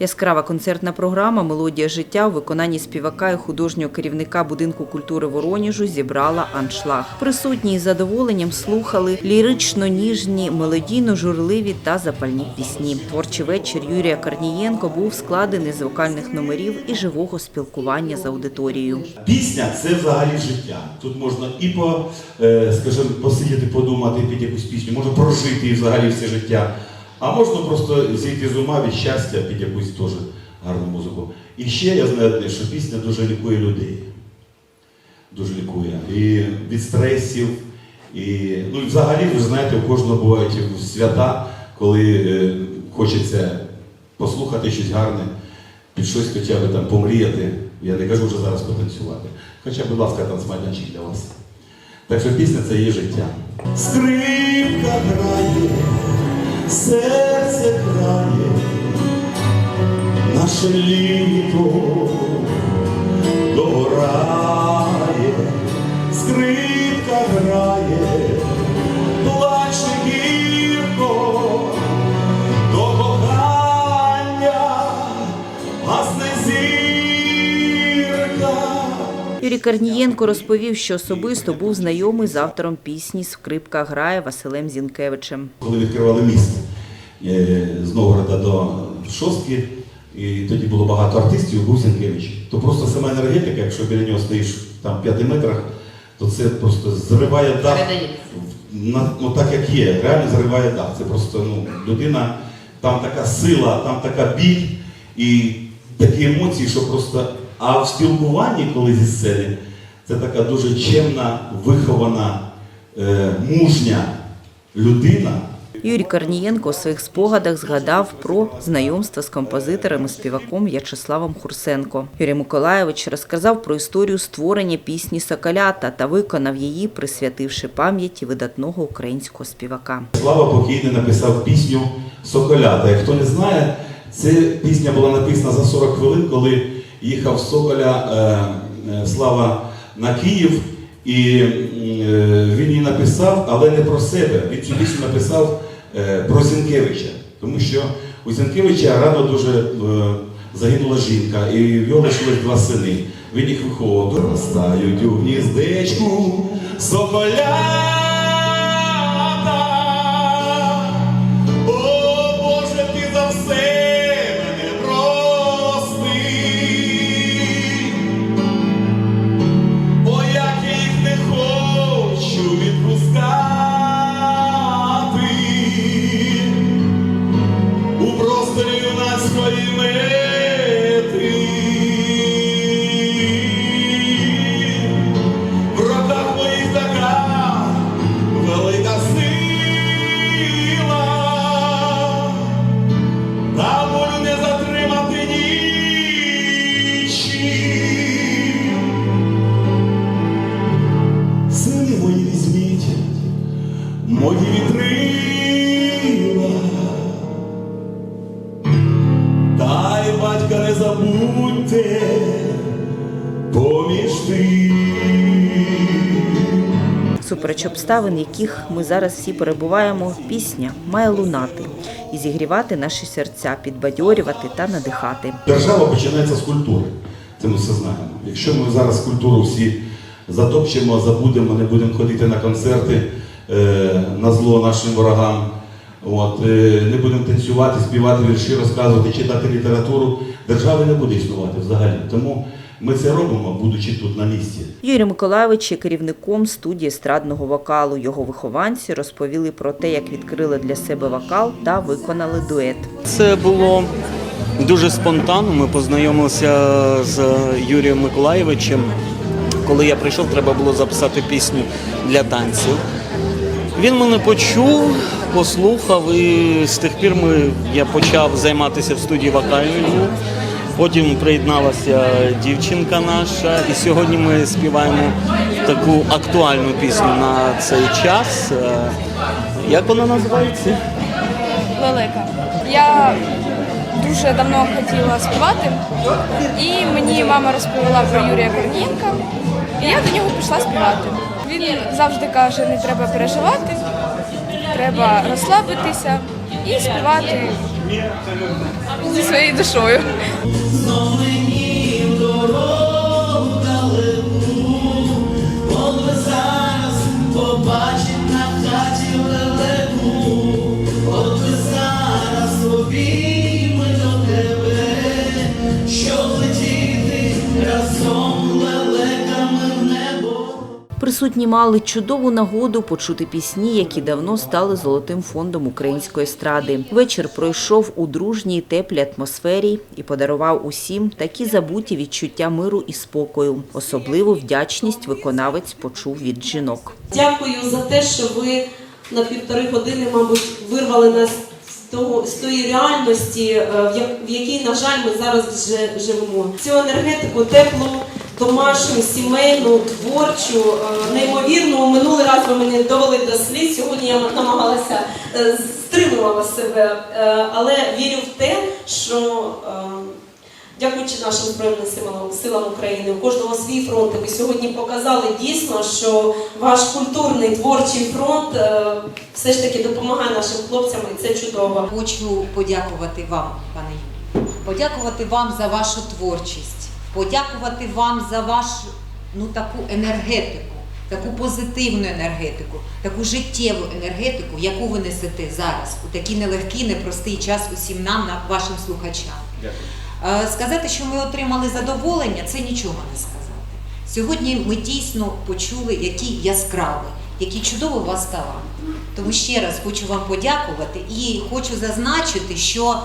Яскрава концертна програма Мелодія життя у виконанні співака і художнього керівника будинку культури Вороніжу зібрала аншлаг. Присутні із задоволенням слухали лірично ніжні, мелодійно журливі та запальні пісні. Творчий вечір Юрія Карнієнко був складений з вокальних номерів і живого спілкування з аудиторією. Пісня це взагалі життя. Тут можна і по, е, скажімо, посидіти, подумати під якусь пісню, можна прожити її взагалі все життя. А можна просто зійти з ума від щастя під якусь теж гарну музику. І ще я знаю, що пісня дуже лікує людей. Дуже лікує. І від стресів, і ну, взагалі, ви знаєте, у кожного бувають свята, коли е, хочеться послухати щось гарне, під щось хоча б там помріяти. Я не кажу вже зараз потанцювати. Хоча, будь ласка, танцмайданчик для вас. Так що пісня це є життя. Скрипка грає, серце грає, наше літо догорає, Юрій Карнієнко розповів, що особисто був знайомий з автором пісні Скрипка грає Василем Зінкевичем. Коли відкривали міст е, з Новгорода до Шостки, і тоді було багато артистів, був Зінкевич, то просто сама енергетика, якщо біля нього стоїш там в п'яти метрах, то це просто зриває дах. На, ну, так як є, реально зриває дах. Це просто ну, людина, там така сила, там така біль і такі емоції, що просто. А в спілкуванні, коли зі сцени, це така дуже чемна, вихована, е, мужня людина. Юрій Карнієнко у своїх спогадах згадав про знайомство з композитором і співаком В'ячеславом Хурсенко. Юрій Миколаєвич розказав про історію створення пісні Соколята та виконав її, присвятивши пам'яті видатного українського співака. Слава покійний написав пісню Соколята. Як хто не знає, ця пісня була написана за 40 хвилин, коли їхав з Соколя е, е, Слава на Київ, і е, він її написав, але не про себе. Він цю пісню написав е, про Зінкевича, тому що у Зінкевича рано дуже е, загинула жінка, і в нього лишилось два сини. Він їх виховував, доростають у гніздечку Соколята. Юнацької забудьте поміж. Супереч обставин, яких ми зараз всі перебуваємо, пісня має лунати і зігрівати наші серця, підбадьорювати та надихати. Держава починається з культури. Це ми все знаємо. Якщо ми зараз культуру всі затопчемо, забудемо, не будемо ходити на концерти е, на зло нашим ворогам, от, е, не будемо танцювати, співати вірші, розказувати, читати літературу, держави не буде існувати взагалі. Тому ми це робимо, будучи тут на місці. Юрій Миколайович є керівником студії естрадного вокалу. Його вихованці розповіли про те, як відкрили для себе вокал та виконали дует. Це було дуже спонтанно. Ми познайомилися з Юрієм Миколаєвичем. Коли я прийшов, треба було записати пісню для танців. Він мене почув, послухав, і з тих пір ми, я почав займатися в студії вокальною. Потім приєдналася дівчинка наша, і сьогодні ми співаємо таку актуальну пісню на цей час. Е, Як вона називається? велика. Я дуже давно хотіла співати, і мені мама розповіла про Юрія Корнієнка, і я до нього пішла співати. Він завжди каже, не треба переживати, треба розслабитися і співати Зі своєю душою. Побачить на Присутні мали чудову нагоду почути пісні, які давно стали золотим фондом української естради. Вечір пройшов у дружній теплій атмосфері і подарував усім такі забуті відчуття миру і спокою. Особливу вдячність виконавець почув від жінок. Дякую за те, що ви на півтори години, мабуть, вирвали нас з того з тої реальності, е, в якій, на жаль, ми зараз вже живемо. Цю енергетику теплу, домашню, сімейну, творчу, е, неймовірну. Минулий раз ви мене довели до сліз. Сьогодні я намагалася е, стримувала себе, Е, але вірю в те, що. Дякуючи нашим збройним силам, силам України, у кожного свій фронт. Ви сьогодні показали дійсно, що ваш культурний творчий фронт все ж таки допомагає нашим хлопцям, і це чудово. Хочу подякувати вам, пане Юрію. Подякувати вам за вашу творчість, подякувати вам за вашу ну, таку енергетику, таку позитивну енергетику, таку життєву енергетику, яку ви несете зараз у такий нелегкий, непростий час усім нам, вашим слухачам. Е, Сказати, що ми отримали задоволення, це нічого не сказати. Сьогодні ми дійсно почули, який яскравий, який чудовий у вас талант. Тому ще раз хочу вам подякувати і хочу зазначити, що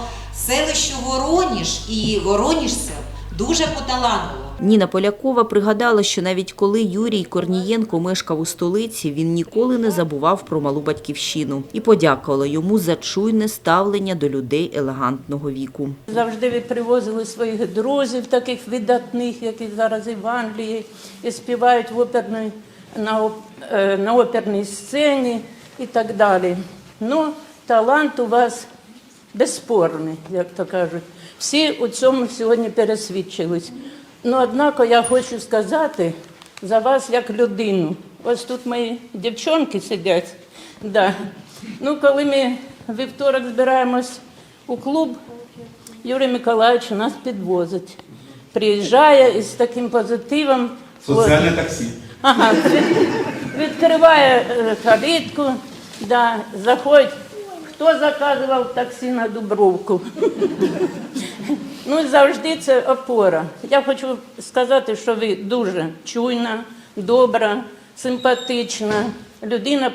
селище Вороніж і Вороніжцям дуже поталанило. Ніна Полякова пригадала, що навіть коли Юрій Корнієнко мешкав у столиці, він ніколи не забував про малу батьківщину і подякувала йому за чуйне ставлення до людей елегантного віку. Завжди ви привозили своїх друзів, таких видатних, які зараз і в Англії, і співають в оперній, на, е, на оперній сцені і так далі. Ну, талант у вас безспорний, як то кажуть. Всі у цьому сьогодні пересвідчились. Ну, однак я хочу сказати за вас як людину. Ось тут мої дівчонки сидять. Да. Ну, коли ми вівторок збираємось у клуб, Юрій Миколаївич нас підвозить. Приїжджає із таким позитивом. Соціальне таксі. Ага, від- відкриває е, калітку, да, заходить. Хто заказував таксі на Дубровку? Ну і завжди це опора. Я хочу сказати, що ви дуже чуйна, добра, симпатична людина,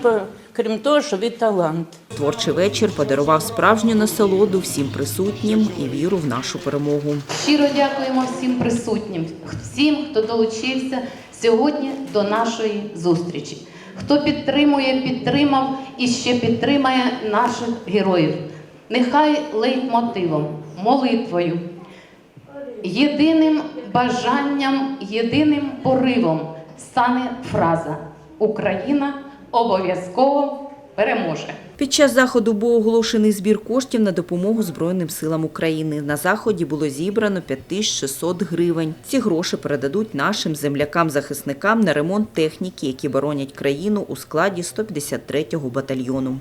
крім того, що ви талант. Творчий вечір подарував справжню насолоду всім присутнім і віру в нашу перемогу. Щиро дякуємо всім присутнім, всім, хто долучився сьогодні до нашої зустрічі. Хто підтримує, підтримав і ще підтримає наших героїв. Нехай лейтмотивом, молитвою, єдиним бажанням, єдиним поривом стане фраза Україна обов'язково переможе. Під час заходу був оголошений збір коштів на допомогу Збройним силам України. На заході було зібрано 5600 гривень. Ці гроші передадуть нашим землякам-захисникам на ремонт техніки, які боронять країну у складі 153-го батальйону.